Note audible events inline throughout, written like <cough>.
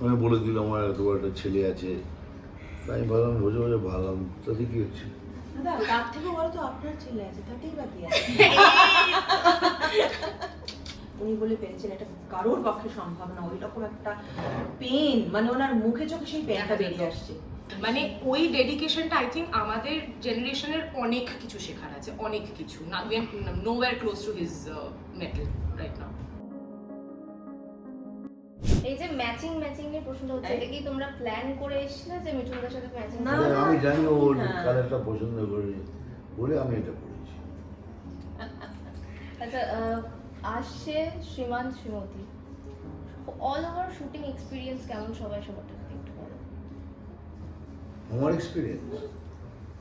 আমি বলে দিলাম আমার এত বড় একটা ছেলে আছে। তাই আমি ভাবলাম রোজে রোজে ভাবলাম তাতে কি হচ্ছে? তার থেকে বড় তো আপনার ছেলে আছে তাতেই বা কি আছে? উনি বলে পেরেছেন এটা কারোর পক্ষে সম্ভব না ওই রকম একটা পেন মানে ওনার মুখে চোখে সেই পেনটা বেরিয়ে আসছে। মানে ওই ডেডিকেশনটা আই থিঙ্ক আমাদের জেনারেশনের অনেক কিছু শেখার আছে অনেক কিছু না nowhere close to his mettle right now এই যে ম্যাচিং ম্যাচিং এর প্রশ্নটা হচ্ছে এটা কি তোমরা প্ল্যান করে এসেছিলে যে মিঠুনদার সাথে ম্যাচিং না, আমি জানি ও কালারটা পছন্দ করে বলে আমি এটা করেছি। <laughs> আচ্ছা শ্রীমান Shrimati. All over shooting experience কেমন সবাই সবারটা একটু বলো? আমার এক্সপিরিয়েন্স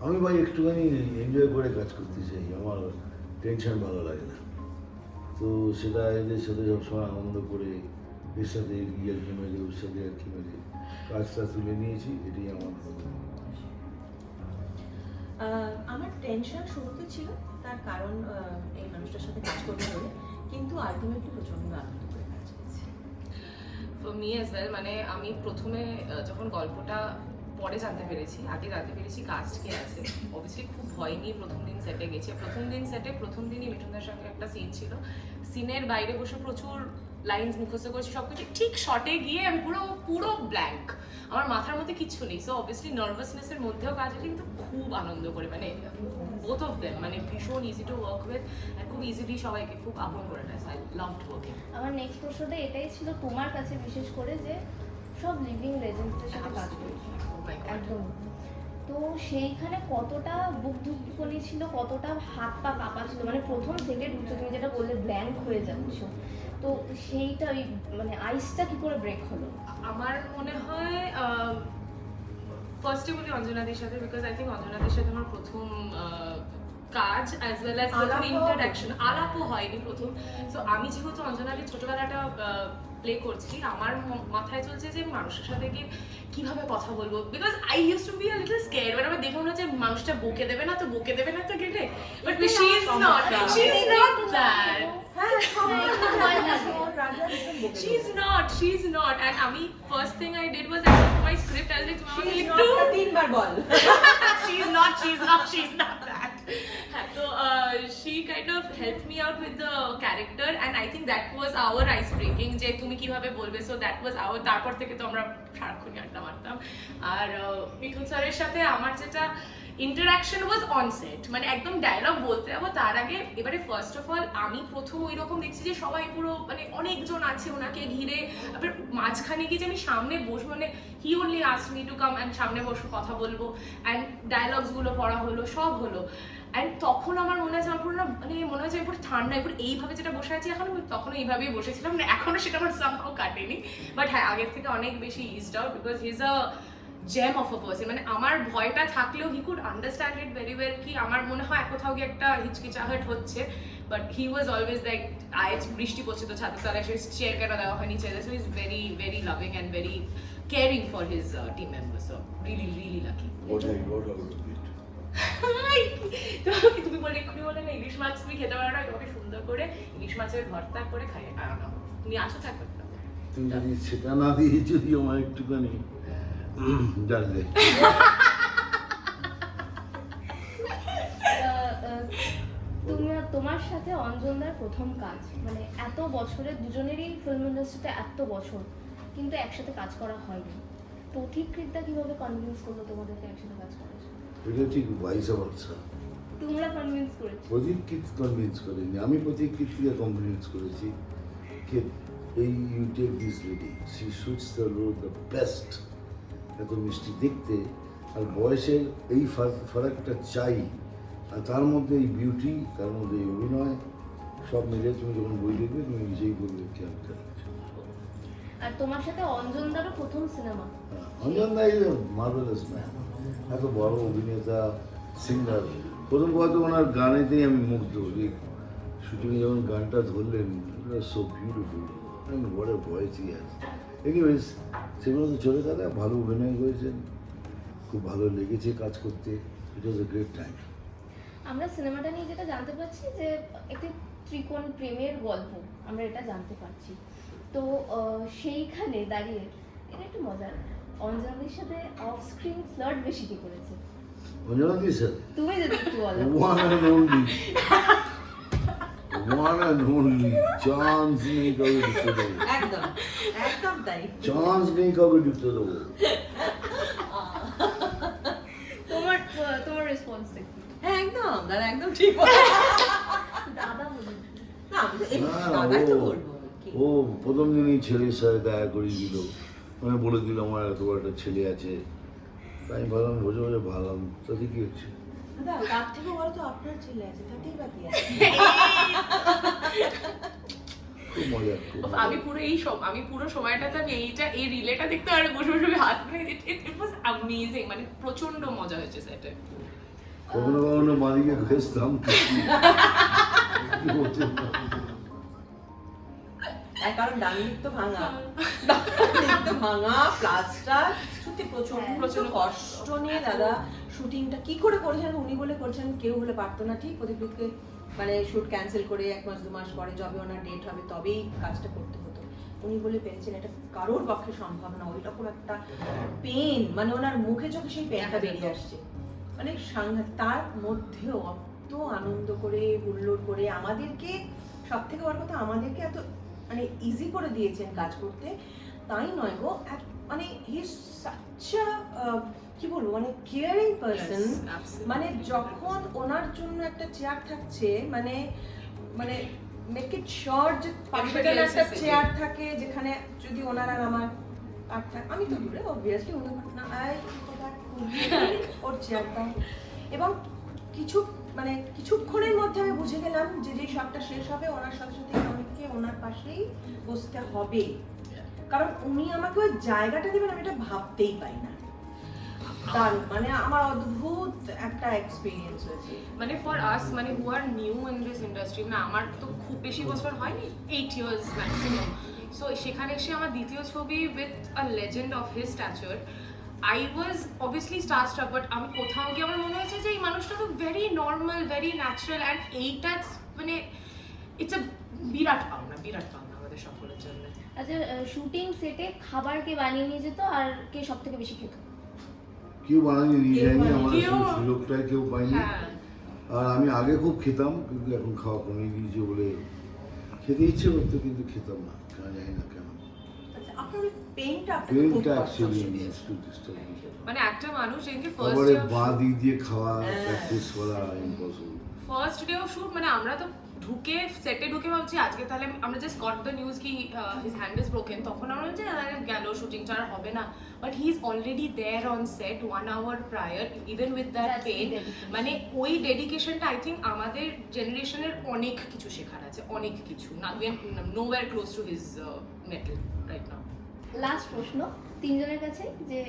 আমি ভাই একটুখানি এনজয় করে কাজ করতে চাই আমার টেনশন ভালো লাগে না। তো সেটা এদের সাথে সবসময় আনন্দ করে এর সাথে ইয়ার্কি মেরে ওর সাথে ইয়ার্কি মেরে কাজটা তুলে নিয়েছি এটাই আমার আমার টেনশন শুরুতে ছিল তার কারণ এই মানুষটার সাথে কাজ করতে হলে কিন্তু আলটিমেটলি প্রচণ্ড আনন্দ করে কাজ করেছি। ফর মি অ্যাজ ওয়েল মানে আমি প্রথমে যখন গল্পটা পরে জানতে পেরেছি আগে জানতে পেরেছি কাস্ট কে আছে অবভিয়াসলি খুব ভয় নিয়ে প্রথম দিন সেটে গেছি। প্রথম দিন সেটে প্রথম দিনই মিঠুনদার সঙ্গে একটা সিন ছিল। সিনের বাইরে বসে প্রচুর লাইনস মুখস্থ করেছি সব কিছু ঠিক শটে গিয়ে আমি পুরো পুরো ব্ল্যাঙ্ক আমার মাথার মধ্যে কিচ্ছু নেই। সো অবভিয়াসলি নার্ভাসনেসের মধ্যেও কাজ হয়েছে কিন্তু খুব আনন্দ করে মানে বোথ অফ দেম মানে ভীষণ ইজি টু ওয়ার্ক উইথ আর খুব ইজিলি সবাইকে খুব আপন করে নেয়। আই লাভড ওয়ার্কিং আমার নেক্সট প্রশ্নটা এটাই ছিল তোমার কাছে বিশেষ করে যে সব লিভিং লেজেন্ডদের সাথে কাজ করেছ। একদম। তো সেইখানে কতটা বুক ধুকধুকনি ছিল, কতটা হাত পা কাঁপা ছিল মানে প্রথম থেকে উঠছো তুমি যেটা বললে ব্ল্যাঙ্ক হয়ে যাচ্ছ। তো সেইটা ওই মানে আইসটা কি করে ব্রেক হলো? আমার মনে হয় ফার্স্টে বলি অঞ্জনাদের সাথে বিকজ আই থিঙ্ক অঞ্জনাদের সাথে আমার প্রথম কাজ অ্যাজ ওয়েল অ্যাজ প্রথম ইন্টারাকশন আলাপও হয়নি প্রথম সো আমি যেহেতু অঞ্জনাদের ছোটবেলাটা প্লে করছি আমার মাথায় চলছে যে মানুষের সাথে গিয়ে কীভাবে কথা বলব because I use to be a little scare মানে আমার দেখে মনে হচ্ছে মানুষটা বকে দেবে না তো বকে দেবে না তো গেলে but she is not she is not that লাগে। She's not, she's not. And I mean, first thing I did was I took my script. I was like, "Mama, She's like, not do." the ball <laughs> not, she's not, not that. <laughs> So uh, she kind of helped me out with the character, and I think that was our ice breaking. যে তুমি কীভাবে বলবে? So that was hour তারপর থেকে তো আমরা সারাক্ষণই আড্ডা মারতাম। আর মিঠুন স্যারের সাথে আমার যেটা ইন্টারাকশন ওয়াজ অন সেট মানে একদম ডায়লগ বলতে যাব তার আগে এবারে ফার্স্ট অফ অল আমি প্রথম ওই রকম দেখছি যে সবাই পুরো মানে অনেকজন আছে ওনাকে ঘিরে তারপর মাঝখানে গিয়ে যে আমি সামনে বসবো মানে হি অনলি আস মি টু কাম অ্যান্ড সামনে বসে কথা বলব। অ্যান্ড ডায়লগসগুলো পড়া হলো সব হলো। অ্যান্ড তখন আমার মনে আছে, আমার না মানে মনে হচ্ছে আমি পুরো ঠান্ডা পুরো এইভাবে যেটা বসে আছি, এখন তখন এইভাবেই বসেছিলাম। মানে এখনও সেটা আমার সামহাও কাটেনি। বাট হ্যাঁ আগের থেকে অনেক বেশি eased out because he's a gem of a person মানে আমার ভয়টা থাকলেও he could understand it very well কি আমার মনে হয় কোথাও গিয়ে একটা হিচকিচাহট হচ্ছে। But he was always like আজ বৃষ্টি পড়ছে তো ছাদের তলায় সে চেয়ার কেন দেওয়া হয়নি chair so is very very loving and very caring for his team member so really really lucky It. তুমি বলে এক্ষুনি বলে না ইলিশ মাছ তুমি খেতে পারো না তোমাকে সুন্দর করে ইলিশ মাছের ভর্তা করে খাই তুমি আসো থাকবে তুমি যদি সেটা না দিয়ে যদি আমার একটুখানি জানলে আহ, আহ, তুমি তোমার সাথে অঞ্জনদার প্রথম কাজ মানে এত বছরে দুজনেরই ফিল্ম ইন্ডাস্ট্রিতে এত বছর কিন্তু একসাথে কাজ করা হয়নি পথিকৃতটা কীভাবে কনভিন্স করল তোমাদেরকে একসাথে কাজ করার জন্য? এটা ঠিক ভাইসা ভার্সা তোমরা কনভিন্স করেছ। কনভিন্স করিনি। আমি প্রতীক্ষিতকে কনভিন্স করেছি কে এই you take this lady she shoots the road the best এত মিষ্টি দেখতে। আর বয়সের এই ফার- ফারাকটা চাই। আর তার মধ্যে এই বিউটি তার মধ্যে এই অভিনয় সব মিলে তুমি যখন বই লিখবে তুমি নিজেই বলবে কি আমি আর তোমার সাথে অঞ্জনদারও প্রথম cinema Anjan da is marvellous man এত বড় অভিনেতা সিঙ্গার প্রথম কথা, ওনার গানেতেই আমি মুগ্ধ, যে শুটিংয়ে যখন গানটা ধরলেন সো বিউটিফুল বড় ভয়েস ই আছে এনিওয়েজ সেগুলো তো চলে গেলে, ভালো অভিনয় করেছেন, খুব ভালো লেগেছে কাজ করতে। ইট ওয়াজ এ গ্রেট টাইম আমরা সিনেমাটা নিয়ে যেটা জানতে পারছি যে, একটি ত্রিকোণ প্রেমের গল্প, আমরা এটা জানতে পারছি। তো সেইখানে দাঁড়িয়ে, এটা একটু মজার। অঞ্জলির সাথে অফ স্ক্রিন ফ্লার্ট বেশি কি করেছে? অঞ্জনাদির সাথে? তুমি যদি একটু বলো। One and one and chance নেই কাউকে ঢুকতে দেবো। একদম একদম তাই। চান্স নেই কাউকে ঢুকতে দেবো। তোমার তোমার রেসপন্সটা কি? হ্যাঁ একদম দাদা একদম ঠিক দাদা বলি না তো- ও- বলব ও প্রথম দিনই ছেলের সাথে দেখা করিয়ে দিল। মানে বলে দিল আমার এত বড় একটা ছেলে আছে। তাই আমি ভাবলাম বোঝে বোঝে ভাবলাম তাতে কি হচ্ছে। আমি পুরো এই সব আমি পুরো সময়টাতে আমি এইটা এই রিলেটা দেখতে আর বসে বসে আমি হাসতে ইট ওয়াজ অ্যামেজিং মানে প্রচণ্ড মজা হয়েছে সেটে। কখনো কখনো মালিকে ঘেসতাম। তার কারণ ডান দিক তো ভাঙা। ডান দিক তো ভাঙা প্লাস্টার সত্যি প্রচণ্ড হ্যাঁ। কষ্ট নিয়ে দাদা শুটিংটা কি করে করেছেন উনি বলে করছেন কেউ বলে পারতো না। ঠিক প্রদীপকে মানে শুট ক্যান্সেল করে এক মাস দু মাস পরে যবে ওনার ডেট হবে তবেই কাজটা করতে হতো। উনি বলে পেরেছেন এটা কারোর পক্ষে সম্ভব না। ওই রকম একটা পেন মানে ওনার মুখে চোখে সেই পেনটা বেরিয়ে আসছে। মানে সাংঘাতিক তার মধ্যেও অত আনন্দ করে হুল্লোড় করে আমাদেরকে সব থেকে বড় কথা আমাদেরকে এত মানে ইজি করে দিয়েছেন কাজ করতে। তাই নয় গো মানে হি কি বলব মানে কেয়ারিং পার্সন মানে যখন ওনার জন্য একটা চেয়ার থাকছে মানে মানে মেক ইট শিওর যে else একটা চেয়ার থাকে যেখানে যদি ওনার আর আমার আমি তো দূরে অবভিয়াসলি উনি না আই <laughs> ওর চেয়ারটা এবং কিছু মানে কিছুক্ষণের মধ্যে আমি বুঝে গেলাম যে যে শটটা শেষ হবে ওনার সাথে সাথে আমাকে ওনার পাশেই বসতে হবে। কারণ উনি আমাকে ওই জায়গাটা দেবেন, আমি এটা ভাবতেই পাই না। মানে আমার অদ্ভুত একটা এক্সপিরিয়েন্স হয়েছে। মানে ফর আস মানে who are new in this industry না আমার তো খুব বেশি বছর হয়নি এইট ইয়ার্স ম্যাক্সিমাম সো সেখানে এসে আমার দ্বিতীয় ছবি with a legend of his stature I was obviously star star but আমি কোথাও গিয়ে আমার মনে হয়েছে যে এই মানুষটা তো very normal very natural and এইটা মানে ইটস আ বিরাট পাওনা বিরাট পাওনা আমাদের সকলের জন্য। আচ্ছা শুটিং সেটে খাবার কে বানিয়ে নিয়ে যেত আর কে সব থেকে বেশি খেত? কেউ বানিয়ে নিয়ে কেউ যায়নি বানায়নি। আমাদের সুযোগটাই কেউ পাইনি। হ্যাঁ। আর আমি আগে খুব খেতাম কিন্তু এখন খাওয়া কমিয়ে দিয়েছে বলে খেতে ইচ্ছে করতো কিন্তু খেতাম না কেন জানি না কেন? আচ্ছা, আপনার ওই পেনটা আপনাকে খুব পেনটা কষ্ট অ্যাকচুয়ালি দিয়েছে। মানে একটা মানুষ যেদিনকে তারপরে ফার্স্ট বাঁ দিক দিয়ে খাওয়া হ্যাঁ। প্র্যাকটিস করা impossible first day of shoot মানে আমরা তো ঢুকে সেটে ঢুকে ভাবছি আজকে তাহলে আমরা জাস্ট গট দ্য নিউজ কি হিজ হ্যান্ড ইজ ব্রোকেন তখন আমরা ভাবছি গেল শুটিংটা আর হবে না but he is already there on set one hour prior even with that That's the pain dedication. মানে ওই ডেডিকেশনটা আই থিঙ্ক আমাদের জেনারেশনের অনেক কিছু শেখার আছে অনেক কিছু না nowhere close to his mettle right now last প্রশ্ন তিনজনের কাছে যে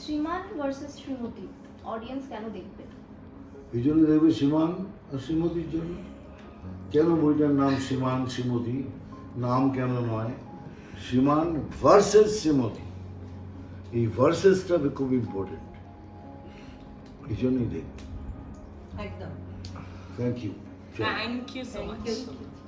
শ্রীমান ভার্সেস শ্রীমতী অডিয়েন্স কেন দেখবে? এই জন্য দেখবে সীমান আর শ্রীমতীর জন্য। কেন বইটার নাম সীমান শ্রীমতী? নাম কেন নয়? শ্রীমান ভার্সেস শ্রীমতী। এই ভার্সেসটা খুব ইম্পর্টেন্ট এই জন্যই দেখবে। একদম। Thank you thank you so much.